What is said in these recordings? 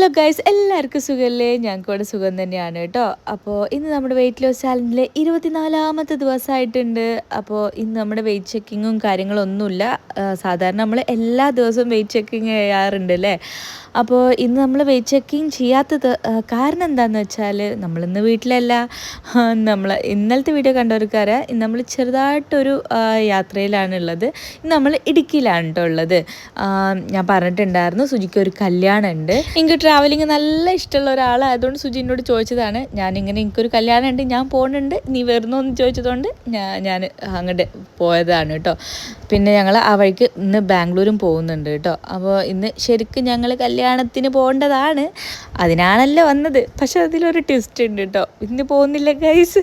Hello guys എല്ലാവർക്കും സുഖമല്ലേ ഞങ്ങൾക്ക് ഇവിടെ സുഖം തന്നെയാണ് കേട്ടോ. അപ്പോൾ ഇന്ന് നമ്മുടെ വെയിറ്റ് ലോസ് ചാലഞ്ചിലെ ഇരുപത്തിനാലാമത്തെ ദിവസമായിട്ടുണ്ട്. അപ്പോൾ ഇന്ന് നമ്മുടെ വെയിറ്റ് ചെക്കിങ്ങും കാര്യങ്ങളൊന്നുമില്ല. സാധാരണ നമ്മൾ എല്ലാ ദിവസവും വെയിറ്റ് ചെക്കിങ് ചെയ്യാറുണ്ട് അല്ലേ? അപ്പോൾ ഇന്ന് നമ്മൾ വെയിറ്റ് ചെക്കിങ് ചെയ്യാത്തത് കാരണം എന്താണെന്ന് വെച്ചാൽ നമ്മളിന്ന് വീട്ടിലല്ല. നമ്മൾ ഇന്നലത്തെ വീഡിയോ കണ്ടവർക്കറിയാം. ഇന്ന് നമ്മൾ ചെറുതായിട്ടൊരു യാത്രയിലാണുള്ളത്. ഇന്ന് നമ്മൾ ഇടുക്കിയിലാണ് കേട്ടോ ഉള്ളത്. ഞാൻ പറഞ്ഞിട്ടുണ്ടായിരുന്നു സുജിക്ക് ഒരു കല്യാണം ഉണ്ട് എനിക്ക് ട്രാവലിങ് നല്ല ഇഷ്ടമുള്ള ഒരാളായതുകൊണ്ട് സുജി എന്നോട് ചോദിച്ചതാണ് ഞാനിങ്ങനെ എനിക്കൊരു കല്യാണം ഉണ്ട് ഞാൻ പോകുന്നുണ്ട് നീ വരുന്നോ? എന്ന് ചോദിച്ചതുകൊണ്ട് ഞാൻ ഞാൻ അങ്ങോട്ട് പോയതാണ് കേട്ടോ. പിന്നെ ഞങ്ങൾ ആ വഴിക്ക് ഇന്ന് ബാംഗ്ലൂരും പോകുന്നുണ്ട് കേട്ടോ. അപ്പോൾ ഇന്ന് ശരിക്കും ഞങ്ങൾ കല്യാണത്തിന് പോകേണ്ടതാണ്. അതിനാണല്ലോ വന്നത്. പക്ഷേ അതിലൊരു ട്വിസ്റ്റ് ഉണ്ട് കേട്ടോ. ഇന്ന് പോകുന്നില്ല ഗൈസ്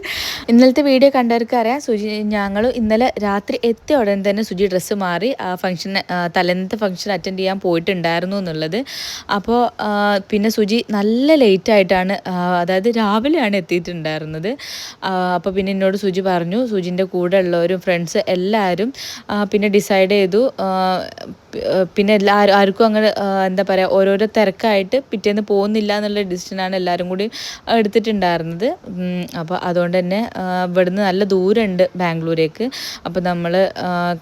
ഇന്നലത്തെ വീഡിയോ കണ്ടവർക്ക് അറിയാം സുജി ഞങ്ങൾ ഇന്നലെ രാത്രി എത്തിയ ഉടൻ തന്നെ സുജി ഡ്രസ്സ് മാറി ആ ഫംഗ്ഷൻ തലേന്നത്തെ ഫംഗ്ഷൻ അറ്റൻഡ് ചെയ്യാൻ പോയിട്ടുണ്ടായിരുന്നു എന്നുള്ളത്. അപ്പോൾ പിന്നെ സുജി നല്ല ലേറ്റ് ആയിട്ടാണ് അതായത് രാവിലെയാണ് എത്തിയിട്ടുണ്ടായിരുന്നത്. അപ്പോൾ പിന്നെ എന്നോട് സുജി പറഞ്ഞു സുജിന്റെ കൂടെ ഉള്ളവരും ഫ്രണ്ട്സ് എല്ലാവരും പിന്നെ ഡിസൈഡ് ചെയ്തു പിന്നെ എല്ലാ ആർക്കും അങ്ങനെ എന്താ പറയുക ഓരോരോ തിരക്കായിട്ട് പിറ്റേന്ന് പോകുന്നില്ല എന്നുള്ള ഡിസിഷനാണ് എല്ലാവരും കൂടി എടുത്തിട്ടുണ്ടായിരുന്നത്. അപ്പോൾ അതുകൊണ്ട് തന്നെ ഇവിടുന്ന് നല്ല ദൂരമുണ്ട് ബാംഗ്ലൂരേക്ക്. അപ്പോൾ നമ്മൾ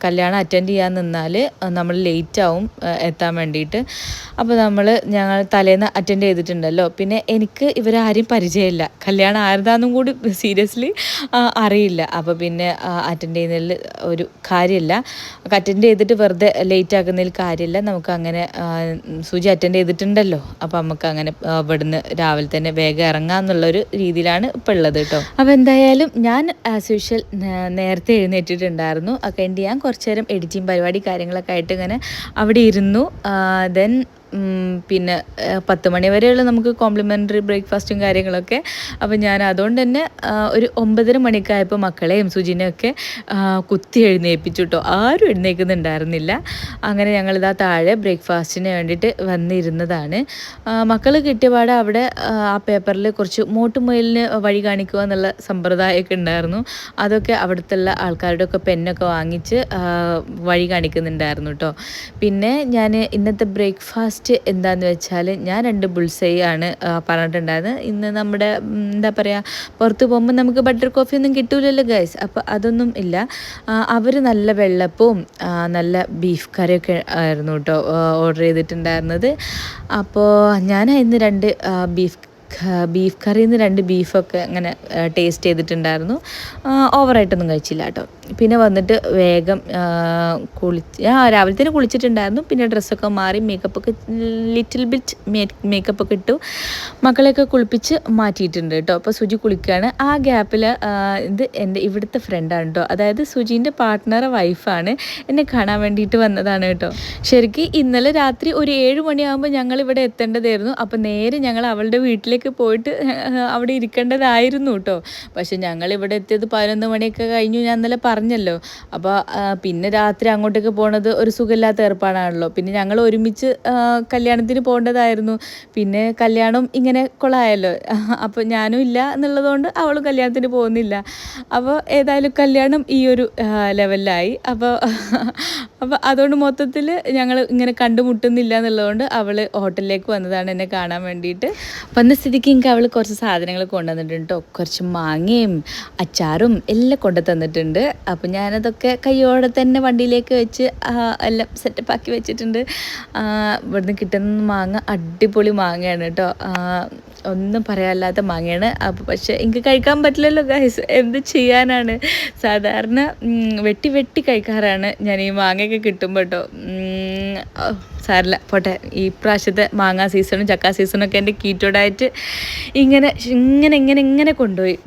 കല്യാണം അറ്റൻഡ് ചെയ്യാൻ നിന്നാൽ നമ്മൾ ലേറ്റ് ആവും എത്താൻ വേണ്ടിയിട്ട്. അപ്പോൾ നമ്മൾ ഞങ്ങൾ തലേന്ന് അറ്റൻഡ് ചെയ്തിട്ടുണ്ടല്ലോ. പിന്നെ എനിക്ക് ഇവരാരും പരിചയമില്ല. കല്യാണം ആരുതാന്നും കൂടി സീരിയസ്ലി അറിയില്ല. അപ്പോൾ പിന്നെ അറ്റൻഡ് ചെയ്യുന്നതിൽ ഒരു കാര്യമില്ല. അറ്റൻഡ് ചെയ്തിട്ട് വെറുതെ ലേറ്റ് ആക്കുന്നതിൽ കാര്യമില്ല. നമുക്ക് അങ്ങനെ സൂചി അറ്റൻഡ് ചെയ്തിട്ടുണ്ടല്ലോ. അപ്പോൾ നമുക്ക് അങ്ങനെ ഇവിടുന്ന് രാവിലെ തന്നെ വേഗം ഇറങ്ങാമെന്നുള്ളൊരു രീതിയിലാണ് ഇപ്പോൾ ഉള്ളത് കേട്ടോ. അപ്പോൾ എന്തായാലും ഞാൻ ആസ് യൂഷ്വൽ നേരത്തെ എഴുന്നേറ്റിട്ടുണ്ടായിരുന്നു. ഒക്കെ ഞാൻ കുറച്ച് നേരം എഡിറ്റിങ് പരിപാടി കാര്യങ്ങളൊക്കെ ആയിട്ട് ഇങ്ങനെ അവിടെ ഇരുന്നു. ദെൻ പിന്നെ പത്ത് മണി വരെയുള്ള നമുക്ക് കോംപ്ലിമെന്ററി ബ്രേക്ക്ഫാസ്റ്റും കാര്യങ്ങളൊക്കെ. അപ്പോൾ ഞാൻ അതുകൊണ്ട് തന്നെ ഒരു ഒമ്പതര മണിക്കായപ്പോൾ മക്കളെയും സുജിനെയൊക്കെ കുത്തി എഴുന്നേൽപ്പിച്ചു കേട്ടോ ആരും എഴുന്നേൽക്കുന്നുണ്ടായിരുന്നില്ല. അങ്ങനെ ഞങ്ങളിതാ താഴെ ബ്രേക്ക്ഫാസ്റ്റിന് വേണ്ടിയിട്ട് വന്നിരുന്നതാണ്. മക്കൾ കിട്ടിയപാട് അവിടെ ആ പേപ്പറിൽ കുറച്ച് മോട്ടുമുയലിന് വഴി കാണിക്കുക എന്നുള്ള സമ്പ്രദായമൊക്കെ ഉണ്ടായിരുന്നു. അതൊക്കെ അവിടുത്തെ ആൾക്കാരുടെ ഒക്കെ പെന്നൊക്കെ വാങ്ങിച്ച് വഴി കാണിക്കുന്നുണ്ടായിരുന്നു കേട്ടോ പിന്നെ ഞാൻ ഇന്നത്തെ ബ്രേക്ക്ഫാസ്റ്റ് എന്താന്ന് വെച്ചാൽ ഞാൻ രണ്ട് ബുൾസൈ ആണ് പറഞ്ഞിട്ടുണ്ടായിരുന്നത്. ഇന്ന് നമ്മുടെ എന്താ പറയുക പുറത്ത് പോകുമ്പോൾ നമുക്ക് ബട്ടർ കോഫി ഒന്നും കിട്ടൂലല്ലോ ഗൈസ് അപ്പോൾ അതൊന്നും ഇല്ല. അവർ നല്ല വെള്ളപ്പവും നല്ല ബീഫ് കറിയൊക്കെ ആയിരുന്നു കേട്ടോ ഓർഡർ ചെയ്തിട്ടുണ്ടായിരുന്നത്. അപ്പോൾ ഞാൻ ഇന്ന് രണ്ട് ബീഫ് ബീഫ് കറിയിൽ നിന്ന് രണ്ട് ബീഫൊക്കെ അങ്ങനെ ടേസ്റ്റ് ചെയ്തിട്ടുണ്ടായിരുന്നു. ഓവറായിട്ടൊന്നും കഴിച്ചില്ല കേട്ടോ. പിന്നെ വന്നിട്ട് വേഗം കുളിച്ച് ആ രാവിലെ തന്നെ കുളിച്ചിട്ടുണ്ടായിരുന്നു. പിന്നെ ഡ്രസ്സൊക്കെ മാറി മേക്കപ്പൊക്കെ ലിറ്റിൽ ബിറ്റ് മേക്കപ്പ് ഒക്കെ ഇട്ടു. മക്കളെയൊക്കെ കുളിപ്പിച്ച് മാറ്റിയിട്ടുണ്ട് കേട്ടോ. അപ്പോൾ സുജി കുളിക്കുകയാണ് ആ ഗ്യാപ്പിൽ ഇത് എന്റെ ഇവിടുത്തെ ഫ്രണ്ടാണ് കേട്ടോ. അതായത് സുജീന്റെ പാർട്ട്ണർ വൈഫാണ് എന്നെ കാണാൻ വേണ്ടിയിട്ട് വന്നതാണ് കേട്ടോ. ശരിക്ക് ഇന്നലെ രാത്രി ഒരു ഏഴ് മണിയാകുമ്പോൾ ഞങ്ങൾ ഇവിടെ എത്തേണ്ടതായിരുന്നു. അപ്പോൾ നേരെ ഞങ്ങൾ അവളുടെ വീട്ടിലേക്ക് പോയിട്ട് അവിടെ ഇരിക്കേണ്ടതായിരുന്നു കേട്ടോ. പക്ഷെ ഞങ്ങൾ ഇവിടെ എത്തിയത് പതിനൊന്ന് മണിയൊക്കെ കഴിഞ്ഞു. ഞാൻ ഇന്നലെ പറഞ്ഞല്ലോ. അപ്പോൾ പിന്നെ രാത്രി അങ്ങോട്ടേക്ക് പോണത് ഒരു സുഖമില്ലാത്ത ഏർപ്പാടാണല്ലോ. പിന്നെ ഞങ്ങൾ ഒരുമിച്ച് കല്യാണത്തിന് പോകേണ്ടതായിരുന്നു. പിന്നെ കല്യാണം ഇങ്ങനെ കൊളായല്ലോ അപ്പോൾ ഞാനും ഇല്ല എന്നുള്ളതുകൊണ്ട് അവളും കല്യാണത്തിന് പോകുന്നില്ല. അപ്പോൾ ഏതായാലും കല്യാണം ഈ ഒരു ലെവലിലായി. അപ്പോൾ അപ്പോൾ അതുകൊണ്ട് മൊത്തത്തിൽ ഞങ്ങൾ ഇങ്ങനെ കണ്ടുമുട്ടുന്നില്ല എന്നുള്ളതുകൊണ്ട് അവൾ ഹോട്ടലിലേക്ക് വന്നതാണ് എന്നെ കാണാൻ വേണ്ടിയിട്ട്. വന്ന സ്ഥിതിക്ക് എനിക്ക് അവൾ കുറച്ച് സാധനങ്ങൾ കൊണ്ടുവന്നിട്ടുണ്ട് കുറച്ച് മാങ്ങയും അച്ചാറും എല്ലാം കൊണ്ടു തന്നിട്ടുണ്ട് അപ്പോൾ ഞാനതൊക്കെ കയ്യോടെ തന്നെ വണ്ടിയിലേക്ക് വെച്ച് എല്ലാം സെറ്റപ്പ് ആക്കി വെച്ചിട്ടുണ്ട്. ഇവിടുന്ന് കിട്ടുന്ന മാങ്ങ അടിപൊളി മാങ്ങയാണ് കേട്ടോ ഒന്നും പറയാല്ലാത്ത മാങ്ങയാണ്. അപ്പോൾ പക്ഷേ എനിക്ക് കഴിക്കാൻ പറ്റില്ലല്ലോ ഗൈസ് എന്ത് ചെയ്യാനാണ്? സാധാരണ വെട്ടി വെട്ടി കഴിക്കാറാണ് ഞാൻ ഈ മാങ്ങയൊക്കെ കിട്ടുമ്പോൾ കേട്ടോ സാറില്ല പോട്ടെ. ഈ പ്രാവശ്യത്തെ മാങ്ങ സീസണും ചക്ക സീസണും ഒക്കെ എന്റെ കീറ്റോ ഡയറ്റ് ഇങ്ങനെ ഇങ്ങനെ ഇങ്ങനെ ഇങ്ങനെ കൊണ്ടുപോയി.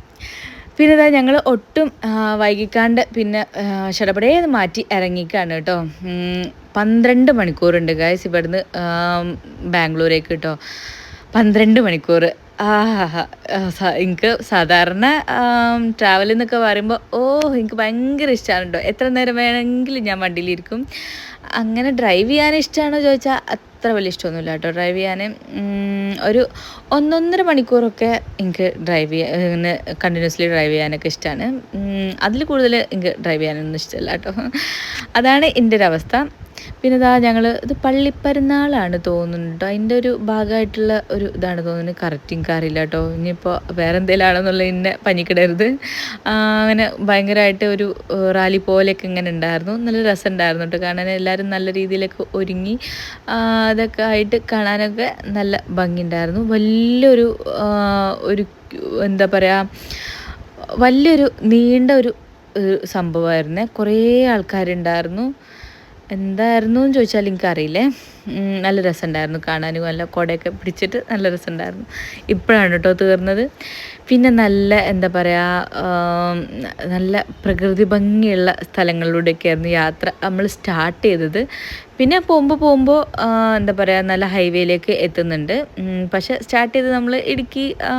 പിന്നെ ഇതാ ഞങ്ങൾ ഒട്ടും വൈകിക്കാണ്ട് പിന്നെ ഷടപടേന്ന് മാറ്റി ഇറങ്ങിക്കാണ് കേട്ടോ. പന്ത്രണ്ട് മണിക്കൂറുണ്ട് ഗായ്സ് ഇവിടുന്ന് ബാംഗ്ലൂരേക്ക് കേട്ടോ. പന്ത്രണ്ട് മണിക്കൂർ. എനിക്ക് സാധാരണ ട്രാവൽ എന്നൊക്കെ പറയുമ്പോൾ ഓ എനിക്ക് ഭയങ്കര ഇഷ്ടമാണ് കേട്ടോ. എത്ര നേരം വേണമെങ്കിലും ഞാൻ വണ്ടിയിലിരിക്കും. അങ്ങനെ ഡ്രൈവ് ചെയ്യാൻ ഇഷ്ടമാണോ ചോദിച്ചാൽ അത്ര വലിയ ഇഷ്ടമൊന്നുമില്ല കേട്ടോ. ഡ്രൈവ് ചെയ്യാൻ ഒരു ഒന്നൊന്നര മണിക്കൂറൊക്കെ എനിക്ക് ഡ്രൈവ് ചെയ്യാൻ ഇങ്ങനെ കണ്ടിന്യൂസ്ലി ഡ്രൈവ് ചെയ്യാനൊക്കെ ഇഷ്ടമാണ് അതിൽ കൂടുതൽ എനിക്ക് ഡ്രൈവ് ചെയ്യാനൊന്നും ഇഷ്ടമല്ല കേട്ടോ. അതാണ് എന്റെ ഒരു അവസ്ഥ. പിന്നെ ഇതാ ഞങ്ങൾ ഇത് പള്ളിപ്പെരുന്നാളാണ് തോന്നുന്നുണ്ട് അതിന്റെ ഒരു ഭാഗമായിട്ടുള്ള ഒരു ഇതാണ് തോന്നുന്നത് കറക്റ്റ് കാറില്ല കേട്ടോ ഇനിയിപ്പോൾ വേറെ എന്തെങ്കിലും എന്നെ പനിക്കിടരുത് അങ്ങനെ ഭയങ്കരമായിട്ട് ഒരു റാലി പോലെയൊക്കെ ഇങ്ങനെ ഉണ്ടായിരുന്നു നല്ല രസമുണ്ടായിരുന്നു കേട്ടോ കാണാൻ എല്ലാവരും നല്ല രീതിയിലൊക്കെ ഒരുങ്ങി അതൊക്കെ ആയിട്ട് കാണാനൊക്കെ നല്ല ഭംഗിയുണ്ടായിരുന്നു വലിയൊരു ഒരു എന്താ പറയുക വലിയൊരു നീണ്ട ഒരു സംഭവമായിരുന്നേ കുറേ ആൾക്കാരുണ്ടായിരുന്നു. എന്തായിരുന്നു എന്ന് ചോദിച്ചാൽ എനിക്കറിയില്ലേ. നല്ല രസമുണ്ടായിരുന്നു കാണാനും നല്ല കുടയൊക്കെ പിടിച്ചിട്ട് നല്ല രസമുണ്ടായിരുന്നു. ഇപ്പോഴാണ് കേട്ടോ തീർന്നത്. പിന്നെ നല്ല എന്താ പറയുക നല്ല പ്രകൃതി ഭംഗിയുള്ള സ്ഥലങ്ങളിലൂടെയൊക്കെ ആയിരുന്നു യാത്ര നമ്മൾ സ്റ്റാർട്ട് ചെയ്തത്. പിന്നെ പോകുമ്പോൾ പോകുമ്പോൾ എന്താ പറയുക നല്ല ഹൈവേയിലേക്ക് എത്തുന്നുണ്ട്. പക്ഷെ സ്റ്റാർട്ട് ചെയ്ത് നമ്മൾ ഇടുക്കി ആ,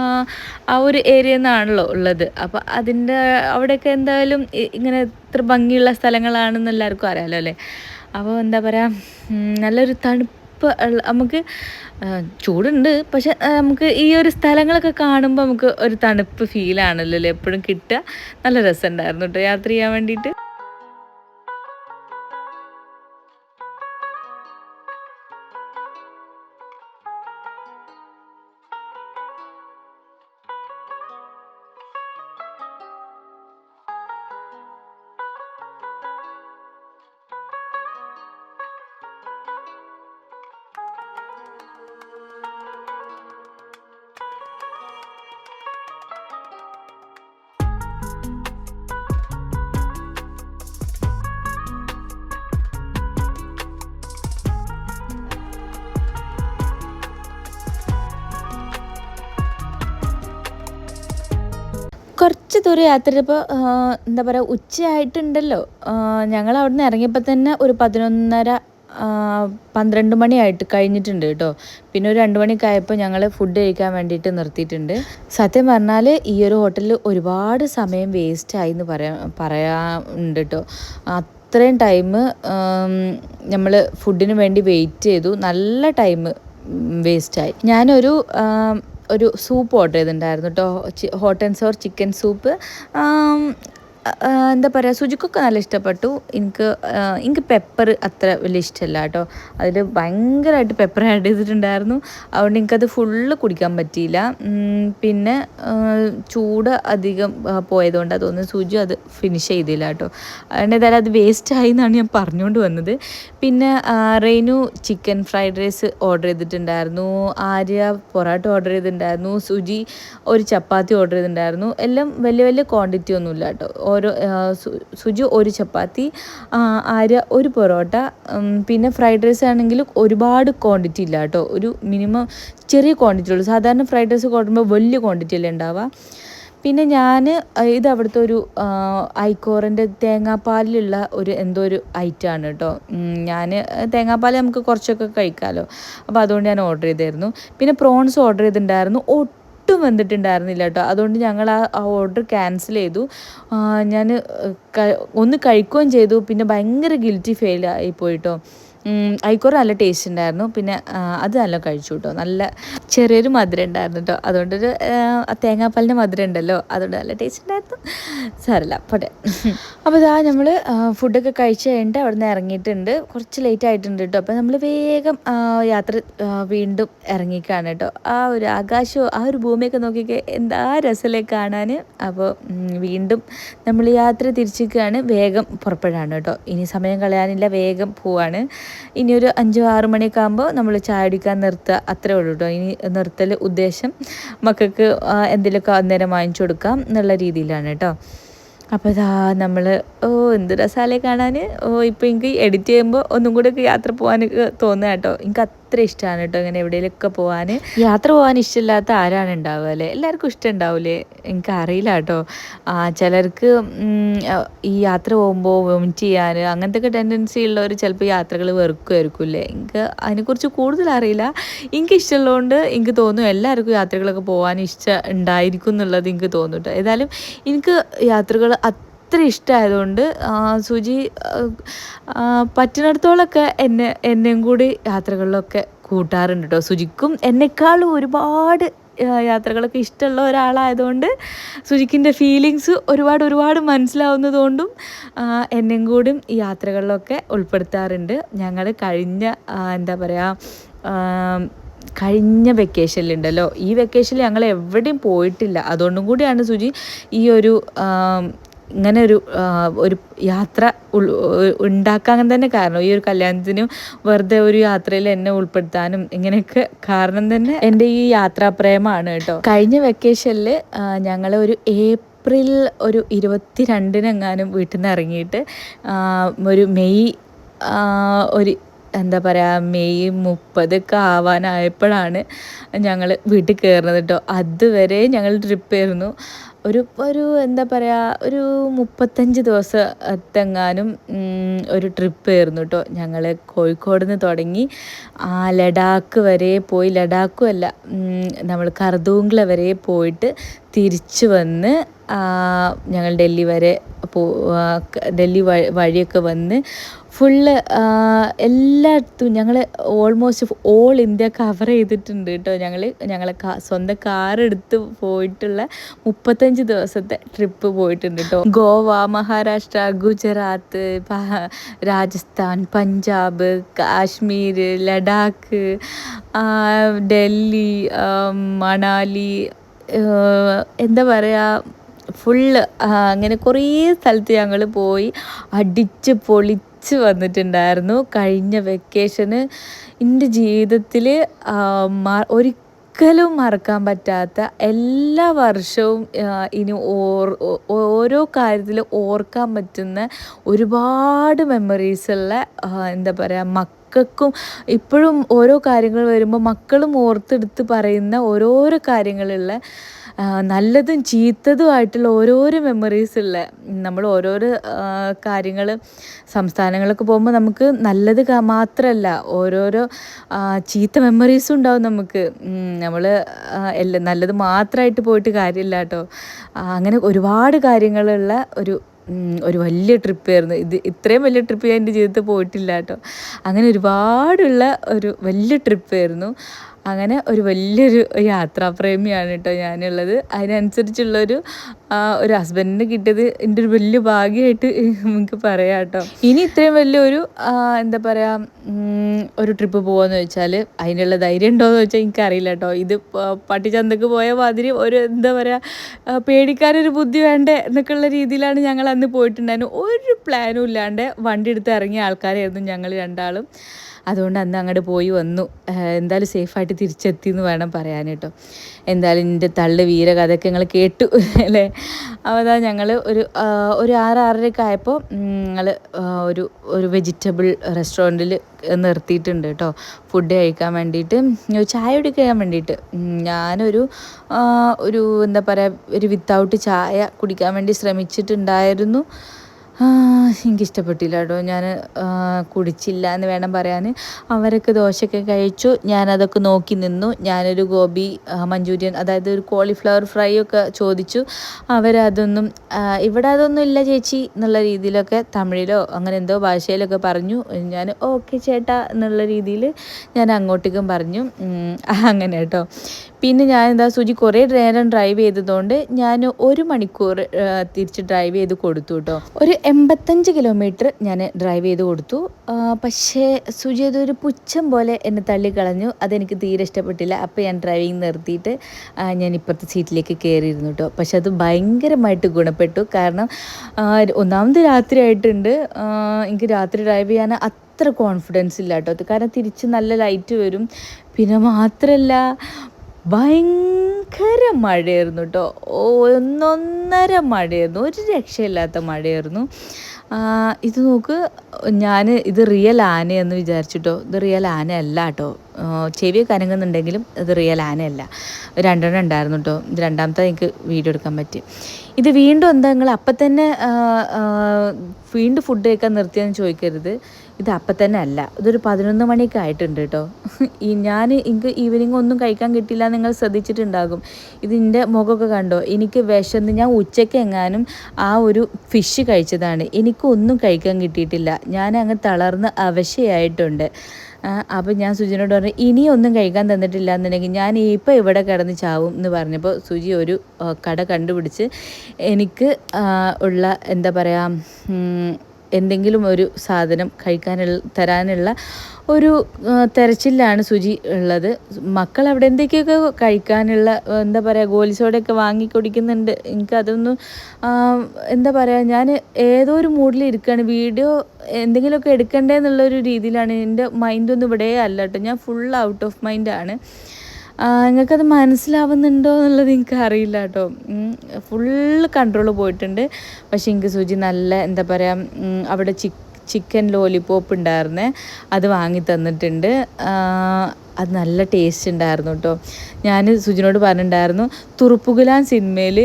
ആ ഒരു ഏരിയ നിന്നാണല്ലോ ഉള്ളത്. അപ്പോൾ അതിന്റെ അവിടെയൊക്കെ എന്തായാലും ഇങ്ങനെ ഇത്ര ഭംഗിയുള്ള സ്ഥലങ്ങളാണെന്ന് എല്ലാവർക്കും അറിയാമല്ലോ അല്ലേ? അപ്പോൾ എന്താ പറയുക നല്ലൊരു തണുപ്പ് നമുക്ക് ചൂടുണ്ട്. പക്ഷെ നമുക്ക് ഈ ഒരു സ്ഥലങ്ങളൊക്കെ കാണുമ്പോൾ നമുക്ക് ഒരു തണുപ്പ് ഫീലാണല്ലോ അല്ലേ? എപ്പോഴും കിട്ടുക. നല്ല രസമുണ്ടായിരുന്നു കേട്ടോ. യാത്ര ചെയ്യാൻ വേണ്ടിയിട്ട്. ദൂരം യാത്ര ഇപ്പോൾ എന്താ പറയുക ഉച്ചയായിട്ടുണ്ടല്ലോ. ഞങ്ങൾ അവിടെ നിന്ന് ഇറങ്ങിയപ്പോൾ തന്നെ ഒരു പതിനൊന്നര പന്ത്രണ്ട് മണിയായിട്ട് കഴിഞ്ഞിട്ടുണ്ട് കേട്ടോ. പിന്നെ ഒരു രണ്ട് മണിയൊക്കെ ആയപ്പോൾ ഞങ്ങൾ ഫുഡ് കഴിക്കാൻ വേണ്ടിയിട്ട് നിർത്തിയിട്ടുണ്ട്. സത്യം പറഞ്ഞാൽ ഈ ഒരു ഹോട്ടലിൽ ഒരുപാട് സമയം വേസ്റ്റ് ആയി എന്ന് പറയാ പറയാറുണ്ട് കേട്ടോ. അത്രയും ടൈം നമ്മൾ ഫുഡിന് വേണ്ടി വെയിറ്റ് ചെയ്തു. നല്ല ടൈം വേസ്റ്റായി ഞാനൊരു ഒരു സൂപ്പ് ഓർഡർ ചെയ്തിട്ടുണ്ടായിരുന്നു കേട്ടോ hot and sour chicken soup എന്താ പറയുക സുജിക്കൊക്കെ നല്ല ഇഷ്ടപ്പെട്ടു. എനിക്ക് എനിക്ക് പെപ്പർ അത്ര വലിയ ഇഷ്ടമല്ല കേട്ടോ. അതിൽ ഭയങ്കരമായിട്ട് പെപ്പർ ആഡ് ചെയ്തിട്ടുണ്ടായിരുന്നു. അതുകൊണ്ട് എനിക്കത് ഫുള്ള് കുടിക്കാൻ പറ്റിയില്ല. പിന്നെ ചൂട് അധികം പോയതുകൊണ്ട് തോന്നുന്നു സുജി അത് ഫിനിഷ് ചെയ്തില്ല കേട്ടോ. അതുകൊണ്ട് ഏതായാലും അത് വേസ്റ്റ് ആയി എന്നാണ് ഞാൻ പറഞ്ഞുകൊണ്ട് വന്നത്. പിന്നെ റെയ്നു ചിക്കൻ ഫ്രൈഡ് റൈസ് ഓർഡർ ചെയ്തിട്ടുണ്ടായിരുന്നു. ആര്യ പൊറാട്ട ഓർഡർ ചെയ്തിട്ടുണ്ടായിരുന്നു. സുജി ഒരു ചപ്പാത്തി ഓർഡർ ചെയ്തിട്ടുണ്ടായിരുന്നു. എല്ലാം വലിയ വലിയ ക്വാണ്ടിറ്റി ഒന്നുമില്ല കേട്ടോ. ഓരോ സുജു ഒരു ചപ്പാത്തി ആര്യ ഒരു പൊറോട്ട പിന്നെ ഫ്രൈഡ് റൈസ് ആണെങ്കിൽ ഒരുപാട് ക്വാണ്ടിറ്റി ഇല്ല കേട്ടോ. ഒരു മിനിമം ചെറിയ ക്വാണ്ടിറ്റി ഉള്ളൂ. സാധാരണ ഫ്രൈഡ് റൈസ് കൂട്ടുമ്പോൾ വലിയ ക്വാണ്ടിറ്റി അല്ലേ ഉണ്ടാവുക? പിന്നെ ഞാൻ ഇത് അവിടുത്തെ ഒരു ഐക്കോറിന്റെ തേങ്ങാപ്പാലിലുള്ള ഒരു എന്തോ ഒരു ഐറ്റമാണ് കേട്ടോ. ഞാൻ തേങ്ങാപ്പാൽ നമുക്ക് കുറച്ചൊക്കെ കഴിക്കാമല്ലോ അപ്പോൾ അതുകൊണ്ട് ഞാൻ ഓർഡർ ചെയ്തായിരുന്നു. പിന്നെ പ്രോൺസ് ഓർഡർ ചെയ്തിട്ടുണ്ടായിരുന്നു. ഒട്ടും വന്നിട്ടുണ്ടായിരുന്നില്ല കേട്ടോ. അതുകൊണ്ട് ഞങ്ങൾ ആ ഓർഡർ ക്യാൻസൽ ചെയ്തു. ഞാൻ ഒന്ന് കഴിക്കുകയും ചെയ്തു. പിന്നെ ഭയങ്കര ഗിൽറ്റി ഫെയിൽ ആയി പോയിട്ടോ ഐക്കോറ് നല്ല ടേസ്റ്റ് ഉണ്ടായിരുന്നു പിന്നെ അത് നല്ല കഴിച്ചു കേട്ടോ നല്ല ചെറിയൊരു മധുരം ഉണ്ടായിരുന്നു കേട്ടോ അതുകൊണ്ടൊരു തേങ്ങാപ്പാലിന്റെ മധുരം ഉണ്ടല്ലോ അതുകൊണ്ട് നല്ല ടേസ്റ്റ് ഉണ്ടായിരുന്നു സാരല്ല പോട്ടെ. അപ്പോൾ ഇതാ നമ്മൾ ഫുഡൊക്കെ കഴിച്ച് കഴിഞ്ഞിട്ട് അവിടെ നിന്ന് ഇറങ്ങിയിട്ടുണ്ട് കുറച്ച് ലേറ്റ് ആയിട്ടുണ്ട് കേട്ടോ അപ്പോൾ നമ്മൾ വേഗം യാത്ര വീണ്ടും ഇറങ്ങിക്കാണ് കേട്ടോ ആ ഒരു ആകാശവും ആ ഒരു ഭൂമിയൊക്കെ നോക്കിയൊക്കെ എന്താ രസമല്ലേ കാണാൻ അപ്പോൾ വീണ്ടും നമ്മൾ യാത്ര തിരിച്ചിരിക്കുകയാണ് വേഗം പുറപ്പെടാണ് കേട്ടോ ഇനി സമയം കളയാനില്ല. വേഗം പോവാണ്. ഇനി ഒരു അഞ്ചോ ആറ് മണിയൊക്കെ ആകുമ്പോൾ നമ്മൾ ചായ കുടിക്കാൻ നിർത്തുക അത്രേ ഉള്ളൂ കേട്ടോ ഇനി നിർത്തൽ ഉദ്ദേശം. മക്കൾക്ക് എന്തെങ്കിലുമൊക്കെ അന്നേരം വാങ്ങിച്ചു കൊടുക്കാം എന്നുള്ള രീതിയിലാണ് കേട്ടോ അപ്പോൾ ഇതാ നമ്മൾ ഓ എന്ത് രസാലേ കാണാൻ ഓ ഇപ്പോൾ എനിക്ക് എഡിറ്റ് ചെയ്യുമ്പോൾ ഒന്നും കൂടെ യാത്ര പോകാനൊക്കെ തോന്നുക കേട്ടോ എനിക്ക് അത്ര ഇഷ്ടമാണ് കേട്ടോ ഇങ്ങനെ എവിടെയെങ്കിലുമൊക്കെ പോകാൻ യാത്ര പോകാൻ ഇഷ്ടമില്ലാത്ത ആരാണ് ഉണ്ടാവുക അല്ലേ? എല്ലാവർക്കും ഇഷ്ടം ഉണ്ടാവില്ലേ എനിക്ക് അറിയില്ല കേട്ടോ ചിലർക്ക് ഈ യാത്ര പോകുമ്പോൾ വോമിറ്റ് ചെയ്യാൻ അങ്ങനത്തെ ടെൻഡൻസി ഉള്ളവർ ചിലപ്പോൾ യാത്രകൾ വെറുക്കുമായിരിക്കും അല്ലേ? എനിക്ക് അതിനെക്കുറിച്ച് കൂടുതൽ അറിയില്ല. എനിക്ക് ഇഷ്ടമുള്ളതുകൊണ്ട് എനിക്ക് തോന്നുന്നു എല്ലാവർക്കും യാത്രകളൊക്കെ പോകാൻ ഇഷ്ടം ഉണ്ടായിരിക്കും എന്നുള്ളത് എനിക്ക് തോന്നും കേട്ടോ ഏതായാലും എനിക്ക് യാത്രകൾ അത്ര ഇഷ്ടമായതുകൊണ്ട് സുജി പറ്റുന്നിടത്തോളമൊക്കെ എന്നെ എന്നെയും കൂടി യാത്രകളിലൊക്കെ കൂട്ടാറുണ്ട് കേട്ടോ സുജിക്കും എന്നെക്കാളും ഒരുപാട് യാത്രകളൊക്കെ ഇഷ്ടമുള്ള ഒരാളായതുകൊണ്ട് സുജിക്കിന്റെ ഫീലിങ്സ് ഒരുപാട് ഒരുപാട് മനസ്സിലാവുന്നതുകൊണ്ടും എന്നെയും കൂടി ഈ യാത്രകളിലൊക്കെ ഉൾപ്പെടുത്താറുണ്ട്. ഞങ്ങൾ കഴിഞ്ഞ എന്താ പറയുക കഴിഞ്ഞ വെക്കേഷനിലുണ്ടല്ലോ ഈ വെക്കേഷനിൽ ഞങ്ങൾ എവിടെയും പോയിട്ടില്ല. അതുകൊണ്ടും കൂടിയാണ് സുജി ഈ ഒരു ഇങ്ങനെ ഒരു ഒരു യാത്ര ഉണ്ടാക്കാൻ തന്നെ കാരണം. ഈ ഒരു കല്യാണത്തിനും വെറുതെ ഒരു യാത്രയിൽ എന്നെ ഉൾപ്പെടുത്താനും ഇങ്ങനെയൊക്കെ കാരണം തന്നെ എന്റെ ഈ യാത്രാപ്രേമാണ് കേട്ടോ. കഴിഞ്ഞ വെക്കേഷനിൽ ഞങ്ങൾ ഒരു ഏപ്രിൽ ഒരു ഇരുപത്തി രണ്ടിനെങ്ങാനും വീട്ടിൽ നിന്ന് ഇറങ്ങിയിട്ട് ഒരു മെയ് ഒരു എന്താ പറയുക മെയ് മുപ്പതൊക്കെ ആവാനായപ്പോഴാണ് ഞങ്ങൾ വീട്ടിൽ കയറുന്നത് കേട്ടോ. അതുവരെ ഞങ്ങൾ ട്രിപ്പ് ആയിരുന്നു. ഒരു ഒരു എന്താ പറയുക ഒരു മുപ്പത്തഞ്ച് ദിവസത്തെങ്ങാനും ഒരു ട്രിപ്പ് ആയിരുന്നു കേട്ടോ. ഞങ്ങൾ കോഴിക്കോട് നിന്ന് തുടങ്ങി ആ ലഡാക്ക് വരെ പോയി. ലഡാക്കും അല്ല നമ്മൾ കർദൂങ്കള വരെ പോയിട്ട് തിരിച്ചു വന്ന് ഞങ്ങൾ ഡൽഹി വരെ പോ ഡൽഹി വഴിയൊക്കെ വന്ന് ഫുള്ള് എല്ലായിടത്തും ഞങ്ങൾ ഓൾമോസ്റ്റ് ഓൾ ഇന്ത്യ കവർ ചെയ്തിട്ടുണ്ട് കേട്ടോ ഞങ്ങൾ ഞങ്ങളെ സ്വന്തം കാർ എടുത്ത് പോയിട്ടുള്ള മുപ്പത്തഞ്ച് ദിവസത്തെ ട്രിപ്പ് പോയിട്ടുണ്ട് കേട്ടോ ഗോവ മഹാരാഷ്ട്ര ഗുജറാത്ത് രാജസ്ഥാൻ പഞ്ചാബ് കാശ്മീർ ലഡാക്ക് ഡൽഹി മണാലി എന്താ പറയുക ഫുള്ള് അങ്ങനെ കുറേ സ്ഥലത്ത് ഞങ്ങൾ പോയി അടിച്ച് പൊളിച്ച് വന്നിട്ടുണ്ടായിരുന്നു. കഴിഞ്ഞ വെക്കേഷന് എന്റെ ജീവിതത്തിൽ ഒരിക്കലും മറക്കാൻ പറ്റാത്ത എല്ലാ വർഷവും ഇനി ഓർ ഓരോ കാര്യത്തിൽ ഓർക്കാൻ പറ്റുന്ന ഒരുപാട് മെമ്മറീസുള്ള എന്താ പറയുക മക്കൾക്കും ഇപ്പോഴും ഓരോ കാര്യങ്ങൾ വരുമ്പോൾ മക്കളും ഓർത്തെടുത്ത് പറയുന്ന ഓരോരോ കാര്യങ്ങളുള്ള നല്ലതും ചീത്തതുമായിട്ടുള്ള ഓരോരോ മെമ്മറീസ് ഉള്ള നമ്മൾ ഓരോരോ കാര്യങ്ങൾ സംസ്ഥാനങ്ങളൊക്കെ പോകുമ്പോൾ നമുക്ക് നല്ലത് മാത്രമല്ല ഓരോരോ ചീത്ത മെമ്മറീസും ഉണ്ടാവും നമുക്ക്. നമ്മൾ എല്ലാം നല്ലത് മാത്രമായിട്ട് പോയിട്ട് കാര്യമില്ല കേട്ടോ. അങ്ങനെ ഒരുപാട് കാര്യങ്ങളുള്ള ഒരു ഒരു വലിയ ട്രിപ്പായിരുന്നു ഇത് ഇത്രയും വലിയ ട്രിപ്പ് ഞാൻ എന്റെ ജീവിതത്തിൽ പോയിട്ടില്ല കേട്ടോ. അങ്ങനെ ഒരുപാടുള്ള ഒരു വലിയ ട്രിപ്പായിരുന്നു അങ്ങനെ ഒരു വലിയൊരു യാത്രാപ്രേമിയാണ് കേട്ടോ ഞാനുള്ളത്. അതിനനുസരിച്ചുള്ളൊരു ഒരു ഹസ്ബൻഡിന് കിട്ടിയത് എന്റെ ഒരു വലിയ ഭാഗ്യമായിട്ട് നമുക്ക് പറയാം കേട്ടോ. ഇനി ഇത്രയും വലിയൊരു എന്താ പറയുക ഒരു ട്രിപ്പ് പോകുമെന്ന് വെച്ചാൽ അതിനുള്ള ധൈര്യം ഉണ്ടോ എന്ന് വെച്ചാൽ എനിക്കറിയില്ല കേട്ടോ. ഇത് പട്ടിച്ചന്തക്ക് പോയ മാതിരി ഒരു എന്താ പറയുക പേടിക്കാനൊരു ബുദ്ധി വേണ്ടേ എന്നൊക്കെയുള്ള രീതിയിലാണ് ഞങ്ങൾ അന്ന് പോയിട്ടുണ്ടായിരുന്നു. ഒരു പ്ലാനും ഇല്ലാണ്ട് വണ്ടി എടുത്ത് ഇറങ്ങിയ ആൾക്കാരായിരുന്നു ഞങ്ങൾ രണ്ടാളും. അതുകൊണ്ട് അന്ന് അങ്ങോട്ട് പോയി വന്നു. എന്തായാലും സേഫായിട്ട് തിരിച്ചെത്തി എന്ന് വേണം പറയാൻ കേട്ടോ. എന്തായാലും എന്റെ തള്ളു വീരകഥയൊക്കെ ഞങ്ങൾ കേട്ടു അല്ലേ? അപ്പോൾ അതാ ഞങ്ങൾ ഒരു ഒരു ആറ് ആയപ്പോൾ ഞങ്ങൾ ഒരു ഒരു വെജിറ്റബിൾ റെസ്റ്റോറന്റിൽ നിർത്തിയിട്ടുണ്ട് കേട്ടോ. ഫുഡ് കഴിക്കാൻ വേണ്ടിയിട്ട് ചായ കുടിക്കാൻ വേണ്ടിയിട്ട്. ഞാനൊരു ഒരു എന്താ പറയുക ഒരു വിത്തൗട്ട് ചായ കുടിക്കാൻ വേണ്ടി ശ്രമിച്ചിട്ടുണ്ടായിരുന്നു. എനിക്കിഷ്ടപ്പെട്ടില്ല കേട്ടോ ഞാൻ കുടിച്ചില്ല എന്ന് വേണം പറയാൻ അവരൊക്കെ ദോശയൊക്കെ കഴിച്ചു. ഞാനതൊക്കെ നോക്കി നിന്നു. ഞാനൊരു ഗോബി മഞ്ചൂരിയൻ അതായത് ഒരു കോളിഫ്ലവർ ഫ്രൈ ഒക്കെ ചോദിച്ചു. അവരതൊന്നും ഇവിടെ അതൊന്നും ഇല്ല ചേച്ചി എന്നുള്ള രീതിയിലൊക്കെ തമിഴിലോ അങ്ങനെ എന്തോ ഭാഷയിലൊക്കെ പറഞ്ഞു. ഞാൻ ഓക്കെ ചേട്ടാ എന്നുള്ള രീതിയിൽ ഞാൻ അങ്ങോട്ടേക്കും പറഞ്ഞു. അങ്ങനെ കേട്ടോ. പിന്നെ ഞാൻ എന്താ സുജി കുറേ നേരം ഡ്രൈവ് ചെയ്തതുകൊണ്ട് ഞാൻ ഒരു മണിക്കൂർ തിരിച്ച് ഡ്രൈവ് ചെയ്ത് കൊടുത്തു കേട്ടോ. ഒരു എൺപത്തഞ്ച് കിലോമീറ്റർ ഞാൻ ഡ്രൈവ് ചെയ്ത് കൊടുത്തു. പക്ഷേ സുജി അതൊരു പുച്ഛം പോലെ എന്നെ തള്ളിക്കളഞ്ഞു. അതെനിക്ക് തീരെ ഇഷ്ടപ്പെട്ടില്ല. അപ്പോൾ ഞാൻ ഡ്രൈവിങ് നിർത്തിയിട്ട് ഞാൻ ഇപ്പുറത്തെ സീറ്റിലേക്ക് കയറിയിരുന്നു കേട്ടോ പക്ഷെ അത് ഭയങ്കരമായിട്ട് ഗുണപ്പെട്ടു. കാരണം ഒന്നാമത് രാത്രി ആയിട്ടുണ്ട് എനിക്ക് രാത്രി ഡ്രൈവ് ചെയ്യാൻ അത്ര കോൺഫിഡൻസ് ഇല്ല കേട്ടോ കാരണം തിരിച്ച് നല്ല ലൈറ്റ് വരും. പിന്നെ മാത്രമല്ല ഭയങ്കര മഴയായിരുന്നു കേട്ടോ. ഒന്നൊന്നര മഴയായിരുന്നു. ഒരു രക്ഷയില്ലാത്ത മഴയായിരുന്നു. ഇത് നോക്ക് ഞാൻ ഇത് റിയൽ ആനയെന്ന് വിചാരിച്ചിട്ടോ ഇത് റിയൽ ആനയല്ല കേട്ടോ. ചെവിയൊക്കെ കനങ്ങുന്നുണ്ടെങ്കിലും ഇത് റിയൽ ആനയല്ല. രണ്ടെണ്ണം ഉണ്ടായിരുന്നു കേട്ടോ. രണ്ടാമത്തെ എനിക്ക് വീഡിയോ എടുക്കാൻ പറ്റി. ഇത് വീണ്ടും എന്താ നിങ്ങൾ അപ്പം തന്നെ വീണ്ടും ഫുഡ് കഴിക്കാൻ നിർത്തിയെന്ന് ചോദിക്കരുത്. ഇത് അപ്പം തന്നെ അല്ല. ഇതൊരു പതിനൊന്ന് മണിയൊക്കെ ആയിട്ടുണ്ട് കേട്ടോ. ഈ ഞാൻ എനിക്ക് ഈവനിങ് ഒന്നും കഴിക്കാൻ കിട്ടില്ല നിങ്ങൾ ശ്രദ്ധിച്ചിട്ടുണ്ടാകും. ഇതിന്റെ മുഖമൊക്കെ കണ്ടോ? എനിക്ക് വിശന്ന് ഞാൻ ഉച്ചയ്ക്ക് എങ്ങാനും ആ ഒരു ഫിഷ് കഴിച്ചതാണ്. എനിക്കൊന്നും കഴിക്കാൻ കിട്ടിയിട്ടില്ല. ഞാൻ അങ്ങ് തളർന്ന് അവശയായിട്ടുണ്ട്. അപ്പോൾ ഞാൻ സുജിനോട് പറഞ്ഞു ഇനിയൊന്നും കഴിക്കാൻ തന്നിട്ടില്ല എന്നുണ്ടെങ്കിൽ ഞാൻ ഇപ്പോൾ ഇവിടെ കിടന്ന് ചാവും എന്ന് പറഞ്ഞപ്പോൾ സുജി ഒരു കട കണ്ടുപിടിച്ച് എനിക്ക് ഉള്ള എന്താ പറയുക എന്തെങ്കിലും ഒരു സാധനം കഴിക്കാനുള്ള തരാനുള്ള ഒരു തെരച്ചിലാണ് സുജി ഉള്ളത്. മക്കൾ അവിടെ എന്തൊക്കെയൊക്കെ കഴിക്കാനുള്ള എന്താ പറയുക ഗോലിസോടൊക്കെ വാങ്ങി കുടിക്കുന്നുണ്ട്. എനിക്കതൊന്നും എന്താ പറയുക ഞാൻ ഏതോ ഒരു മൂഡിൽ ഇരിക്കുകയാണ് വീഡിയോ എന്തെങ്കിലുമൊക്കെ എടുക്കണ്ടേ എന്നുള്ളൊരു രീതിയിലാണ്. എന്റെ മൈൻഡൊന്നും ഇവിടെ അല്ല കേട്ടോ. ഞാൻ ഫുൾ ഔട്ട് ഓഫ് മൈൻഡാണ് നിങ്ങൾക്കത് മനസ്സിലാവുന്നുണ്ടോ എന്നുള്ളത് എനിക്ക് അറിയില്ല കേട്ടോ. ഫുള്ള് കൺട്രോൾ പോയിട്ടുണ്ട്. പക്ഷേ എനിക്ക് സുജി നല്ല എന്താ പറയുക അവിടെ ചിക്ക് ചിക്കൻ ലോലിപോപ്പ് ഉണ്ടായിരുന്നേ. അത് വാങ്ങി തന്നിട്ടുണ്ട്. അത് നല്ല ടേസ്റ്റ് ഉണ്ടായിരുന്നു കേട്ടോ ഞാൻ സുജിനോട് പറഞ്ഞിട്ടുണ്ടായിരുന്നു തുറുപ്പുകുലാൻ സിനിമയിൽ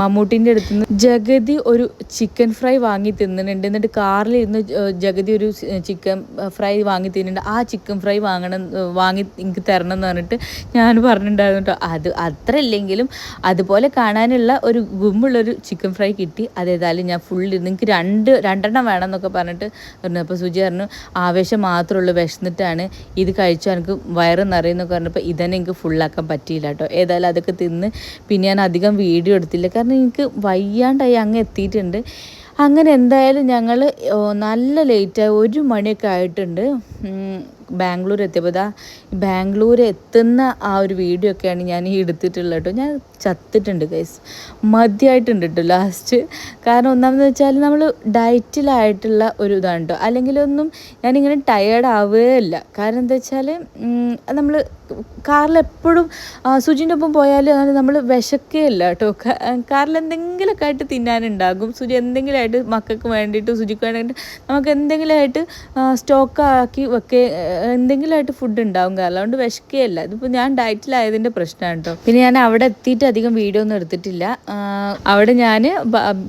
മമ്മൂട്ടിന്റെ അടുത്ത് നിന്ന് ജഗതി ഒരു ചിക്കൻ ഫ്രൈ വാങ്ങി തിന്നുന്നുണ്ട്. എന്നിട്ട് കാറിലിരുന്ന് ജഗതി ഒരു ചിക്കൻ ഫ്രൈ വാങ്ങി തിന്നുന്നുണ്ട്. ആ ചിക്കൻ ഫ്രൈ വാങ്ങണം വാങ്ങി എനിക്ക് തരണം എന്ന് പറഞ്ഞിട്ട് ഞാൻ പറഞ്ഞിട്ടുണ്ടായിരുന്നു കേട്ടോ അത് അത്ര ഇല്ലെങ്കിലും അതുപോലെ കാണാനുള്ള ഒരു ഗുമ്മുള്ളൊരു ചിക്കൻ ഫ്രൈ കിട്ടി. അതേതായാലും ഞാൻ ഫുൾ നിങ്ങൾക്ക് രണ്ട് രണ്ടെണ്ണം വേണം എന്നൊക്കെ പറഞ്ഞിട്ട് പറഞ്ഞു. അപ്പോൾ സുജി പറഞ്ഞു ആവേശം മാത്രമേ ഉള്ളൂ വിശന്നിട്ടാണ് ഇത് കഴിച്ചു എനിക്ക് വയറ് നിറയുന്നൊക്കെ പറഞ്ഞപ്പോൾ ഇതന്നെ എനിക്ക് ഫുള്ളാക്കാൻ പറ്റിയില്ല കേട്ടോ ഏതായാലും അതൊക്കെ തിന്ന് പിന്നെ ഞാൻ അധികം വീഡിയോ എടുത്തില്ല. കാരണം എനിക്ക് വയ്യാണ്ടായി അങ്ങ് എത്തിയിട്ടുണ്ട്. അങ്ങനെ എന്തായാലും ഞങ്ങൾ നല്ല ലേറ്റായി ഒരു മണിയൊക്കെ ആയിട്ടുണ്ട്. ബാംഗ്ലൂർ എത്തിയപ്പോൾ ഇതാ ബാംഗ്ലൂർ എത്തുന്ന ആ ഒരു വീഡിയോ ഒക്കെയാണ് ഞാൻ ഈ എടുത്തിട്ടുള്ളത് കേട്ടോ. ഞാൻ ചത്തിട്ടുണ്ട് ഗൈസ് മതിയായിട്ടുണ്ട് കേട്ടോ ലാസ്റ്റ് കാരണം ഒന്നാമെന്ന് വെച്ചാൽ നമ്മൾ ഡയറ്റിലായിട്ടുള്ള ഒരു ഇതാണ് കേട്ടോ. അല്ലെങ്കിലൊന്നും ഞാനിങ്ങനെ ടയേർഡ് ആവുകയില്ല. കാരണം എന്താ വെച്ചാൽ നമ്മൾ കാറിൽ എപ്പോഴും സുജിന്റെ ഒപ്പം പോയാൽ നമ്മൾ വിശക്കുകയില്ല കേട്ടോ. കാറിൽ എന്തെങ്കിലുമൊക്കെ ആയിട്ട് തിന്നാനുണ്ടാകും. സുജി എന്തെങ്കിലുമായിട്ട് മക്കൾക്ക് വേണ്ടിയിട്ട് സുജിക്ക് വേണ്ടിയിട്ട് നമുക്ക് എന്തെങ്കിലുമായിട്ട് സ്റ്റോക്കാക്കി വെക്കേ എന്തെങ്കിലുമായിട്ട് ഫുഡ് ഉണ്ടാവും. കാരണം അതുകൊണ്ട് വിശക്കുകയല്ല. ഇതിപ്പോൾ ഞാൻ ഡയറ്റിലായതിന്റെ പ്രശ്നമാണ് കേട്ടോ പിന്നെ ഞാൻ അവിടെ എത്തിയിട്ട് അധികം വീഡിയോ ഒന്നും എടുത്തിട്ടില്ല. അവിടെ ഞാൻ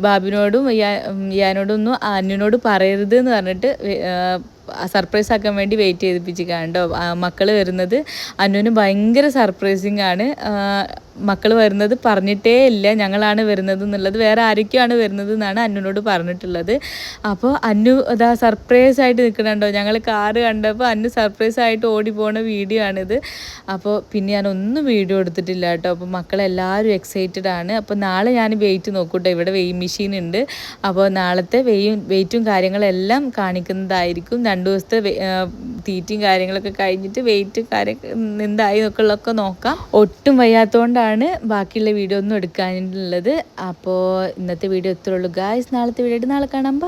ബാബിനോടും യാനോടും ഒന്നും അന്നുനോട് പറയരുത് എന്ന് പറഞ്ഞിട്ട് സർപ്രൈസ് ആക്കാൻ വേണ്ടി വെയിറ്റ് ചെയ്തിപ്പിച്ചിക്കാണ്ടോ മക്കൾ വരുന്നത് അനുവിന് ഭയങ്കര സർപ്രൈസിങ് ആണ്. മക്കൾ വരുന്നത് പറഞ്ഞിട്ടേ ഇല്ല. ഞങ്ങളാണ് വരുന്നത് എന്നുള്ളത്. വേറെ ആരൊക്കെയാണ് വരുന്നത് എന്നാണ് അന്നുനോട് പറഞ്ഞിട്ടുള്ളത്. അപ്പോൾ അന്നു അതാ സർപ്രൈസ് ആയിട്ട് നിൽക്കണുണ്ടോ ഞങ്ങൾ കാറ് കണ്ടപ്പോൾ അന്നു സർപ്രൈസ് ആയിട്ട് ഓടി പോണ വീഡിയോ ആണിത്. അപ്പോൾ പിന്നെ ഞാൻ ഒന്നും വീഡിയോ എടുത്തിട്ടില്ല കേട്ടോ അപ്പോൾ മക്കളെല്ലാവരും എക്സൈറ്റഡ് ആണ്. അപ്പോൾ നാളെ ഞാൻ വെയിറ്റ് നോക്കൂട്ടോ ഇവിടെ വെയിങ് മെഷീൻ ഉണ്ട്. അപ്പോൾ നാളത്തെ വെയും വെയിറ്റും കാര്യങ്ങളെല്ലാം കാണിക്കുന്നതായിരിക്കും. രണ്ട് ദിവസത്തെ തീറ്റയും കാര്യങ്ങളൊക്കെ കഴിഞ്ഞിട്ട് വെയിറ്റ് കാര്യം എന്തായി എന്നൊക്കെ ഉള്ളതൊക്കെ നോക്കാം. ഒട്ടും വയ്യാത്തതുകൊണ്ടാണ് ബാക്കിയുള്ള വീഡിയോ ഒന്നും എടുക്കാനുള്ളത്. അപ്പോൾ ഇന്നത്തെ വീഡിയോ ഇത്രേ ഉള്ളൂ. ഗായ്സ് നാളത്തെ വീഡിയോ നാളെ കാണാം.